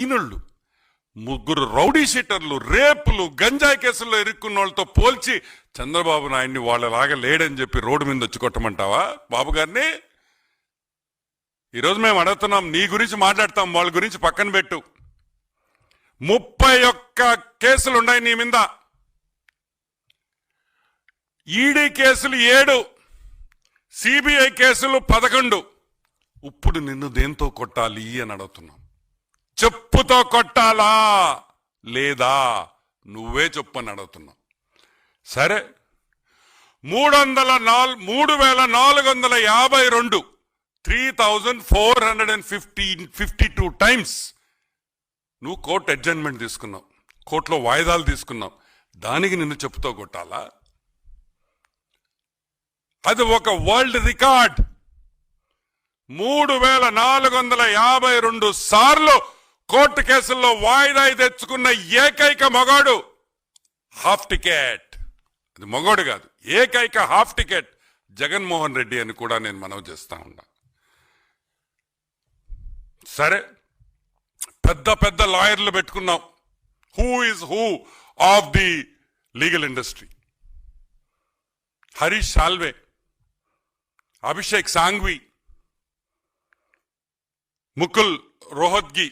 ఇనుళ్ళు. ముగ్గురు రౌడీ షీటర్లు రేపులు గంజాయి కేసుల్లో ఇరుక్కున్న వాళ్ళతో పోల్చి చంద్రబాబు నాయుడిని వాళ్ళలాగా లేడని చెప్పి రోడ్డు మీద వచ్చి కొట్టమంటావా? బాబు గారిని? ఈరోజు మేము అడుగుతున్నాం నీ గురించి మాట్లాడతాం వాళ్ళ గురించి పక్కన పెట్టు. ముప్పై ఒక్క కేసులు ఉన్నాయి నీ మీద. ఈడీ కేసులు ఏడు సిబిఐ కేసులు పదకొండు. ఇప్పుడు నిన్ను దేంతో కొట్టాలి అని అడుగుతున్నాం. చెప్పుతో కొట్టాలా? లేదా? నువ్వే చెప్పు అని అడుగుతున్నావు సరే. మూడు వందల నాలుగు మూడు వేల నాలుగు వందల యాభై రెండు three thousand four hundred and fifty fifty two times. నువ్వు కోర్టు అడ్జస్ట్మెంట్ తీసుకున్నావు. కోర్టులో వాయిదాలు తీసుకున్నావు. దానికి నిన్ను చెప్పుతో కొట్టాలా? అది ఒక వరల్డ్ రికార్డ్. మూడు వేల నాలుగు వందల యాభై రెండు సార్లు కోర్టు కేసుల్లో వాయిదా తెచ్చుకున్న ఏకైక మగాడు హాఫ్ టికెట్. అది మగోడు కాదు ఏకైక హాఫ్ టికెట్ జగన్మోహన్ రెడ్డి అని కూడా నేను మనవి చేస్తా ఉన్నా. సరే పెద్ద పెద్ద లాయర్లు పెట్టుకున్నాం. Who is who of the legal industry Harish Salve Abhishek Singhvi Mukul Rohatgi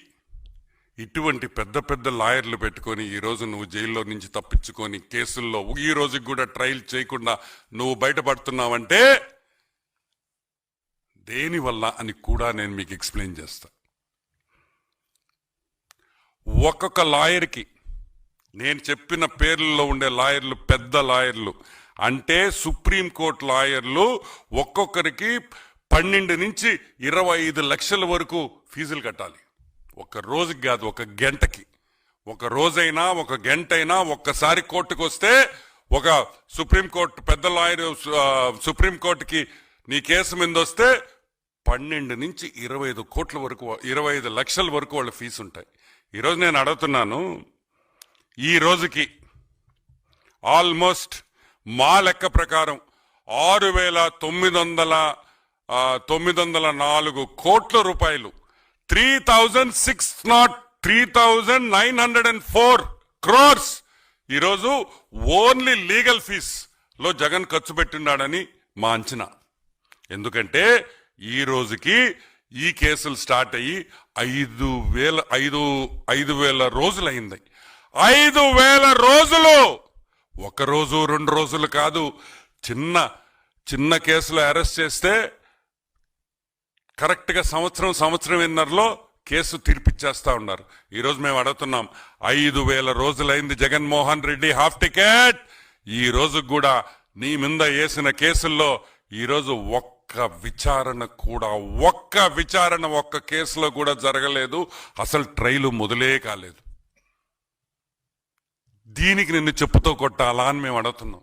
ఇటువంటి పెద్ద పెద్ద లాయర్లు పెట్టుకొని ఈ రోజు నువ్వు జైల్లో నుంచి తప్పించుకొని కేసుల్లో ఈ రోజుకి కూడా ట్రయల్ చేయకుండా నువ్వు బయటపడుతున్నావంటే దేనివల్ల అని కూడా నేను మీకు ఎక్స్ప్లెయిన్ చేస్తా. ఒక్కొక్క లాయర్కి నేను చెప్పిన పేర్లలో ఉండే లాయర్లు పెద్ద లాయర్లు అంటే సుప్రీంకోర్టు లాయర్లు ఒక్కొక్కరికి పన్నెండు నుంచి ఇరవై ఐదు లక్షల వరకు ఫీజులు కట్టాలి. ఒక రోజుకి కాదు ఒక గంటకి. ఒక రోజైనా ఒక గంట అయినా ఒక్కసారి కోర్టుకు వస్తే ఒక సుప్రీంకోర్టు పెద్ద లాయర్ సుప్రీంకోర్టుకి నీ కేసు మీద వస్తే పన్నెండు నుంచి ఇరవై ఐదు కోట్ల వరకు ఇరవై ఐదు లక్షల వరకు వాళ్ళ ఫీజు ఉంటాయి. ఈరోజు నేను అడుగుతున్నాను ఈ రోజుకి ఆల్మోస్ట్ మా లెక్క ప్రకారం ఆరు వేల తొమ్మిది వందల తొమ్మిది వందల నాలుగు కోట్ల రూపాయలు three thousand six not three thousand nine hundred and four crores. ఈరోజు ఓన్లీ లీగల్ ఫీస్లో జగన్ ఖర్చు పెట్టిన్నాడని మా అంచనా. ఎందుకంటే ఈ రోజుకి ఈ కేసులు స్టార్ట్ అయ్యి ఐదు వేల ఐదు ఐదు వేల రోజులు అయింది ఐదు వేల రోజులు! ఒక రోజు రెండు రోజులు కాదు. చిన్న చిన్న కేసులు అరెస్ట్ చేస్తే కరెక్ట్గా సంవత్సరం సంవత్సరం ఎన్నరలో కేసు తీర్పిచ్చేస్తా ఉన్నారు. ఈరోజు మేము అడుగుతున్నాం ఐదు వేల రోజులైంది జగన్మోహన్ రెడ్డి హాఫ్ టికెట్! ఈ రోజు కూడా నీ మీద వేసిన కేసుల్లో ఈరోజు ఒక్క విచారణ కూడా ఒక్క విచారణ ఒక్క కేసులో కూడా జరగలేదు. అసలు ట్రైలు మొదలే కాలేదు. దీనికి నిన్ను చెప్పుతో కొట్టాలా అని మేము అడుగుతున్నాం.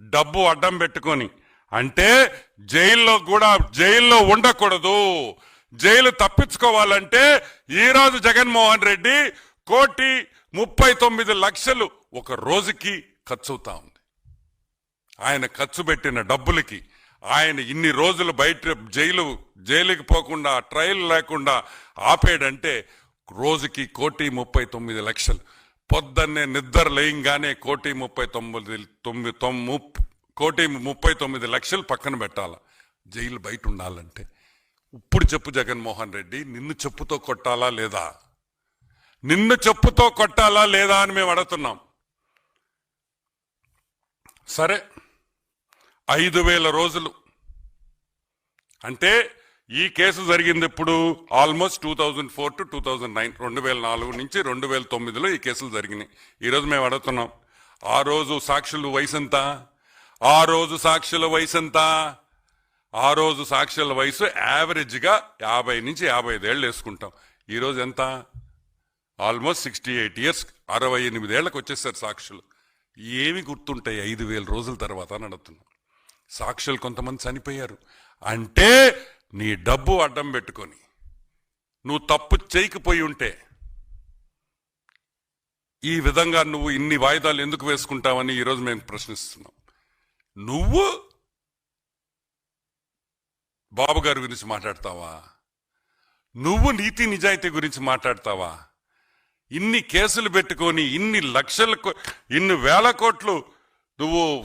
డబ్బు అడ్డం పెట్టుకొని అంటే జైల్లో కూడా జైల్లో ఉండకూడదు. జైలు తప్పించుకోవాలంటే ఈరోజు జగన్మోహన్ రెడ్డి కోటి ముప్పై తొమ్మిది లక్షలు ఒక రోజుకి ఖర్చు అవుతా ఉంది. ఆయన ఖర్చు పెట్టిన డబ్బులకి ఆయన ఇన్ని రోజులు బయట జైలు జైలుకి పోకుండా ట్రయల్ లేకుండా ఆపేడంటే రోజుకి కోటి ముప్పై తొమ్మిది లక్షలు. పొద్దున్నే నిద్ర లేయంగానే కోటి ముప్పై తొమ్మిది తొమ్మిది తొమ్ము కోటి ముప్పై తొమ్మిది లక్షలు పక్కన పెట్టాలి? జైలు బయట ఉండాలంటే. ఇప్పుడు చెప్పు జగన్మోహన్ రెడ్డి నిన్ను చెప్పుతో కొట్టాలా లేదా? నిన్ను చెప్పుతో కొట్టాలా లేదా అని మేము అడుగుతున్నాం. సరే ఐదు వేల రోజులు. అంటే ఈ కేసు జరిగింది ఇప్పుడు almost two thousand four to two thousand nine రెండు వేల నాలుగు నుంచి రెండు వేల తొమ్మిదిలో ఈ కేసులు జరిగినాయి. ఈరోజు మేము అడుగుతున్నాం. ఆ రోజు సాక్షులు వయసు ఎంత? ఆ రోజు సాక్షుల వయసు ఎంత? ఆ రోజు సాక్షుల వయసు యావరేజ్గా యాభై నుంచి యాభై ఐదేళ్ళు వేసుకుంటాం. ఈరోజు ఎంత? ఆల్మోస్ట్ సిక్స్టీ ఎయిట్ ఇయర్స్ అరవై ఎనిమిది ఏళ్ళకి వచ్చేసారు సాక్షులు. ఏమి గుర్తుంటాయి ఐదు వేల రోజుల తర్వాత అని అడుగుతున్నాం. సాక్షులు కొంతమంది చనిపోయారు. అంటే నీ డబ్బు అడ్డం పెట్టుకొని నువ్వు తప్పు చేయకపోయి ఉంటే ఈ విధంగా నువ్వు ఇన్ని వాయిదాలు ఎందుకు వేసుకుంటావని ఈరోజు మేము ప్రశ్నిస్తున్నాం. నువ్వు? బాబు గారి గురించి మాట్లాడతావా? నువ్వు నీతి నిజాయితీ గురించి మాట్లాడతావా? ఇన్ని కేసులు పెట్టుకొని ఇన్ని లక్షల ఇన్ని వేల కోట్లు నువ్వు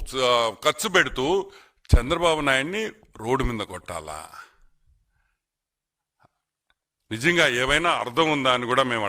ఖర్చు పెడుతూ చంద్రబాబు నాయుడిని రోడ్డు మీద కొట్టాలా? నిజంగా ఏమైనా అర్థం ఉందా అని కూడా మేము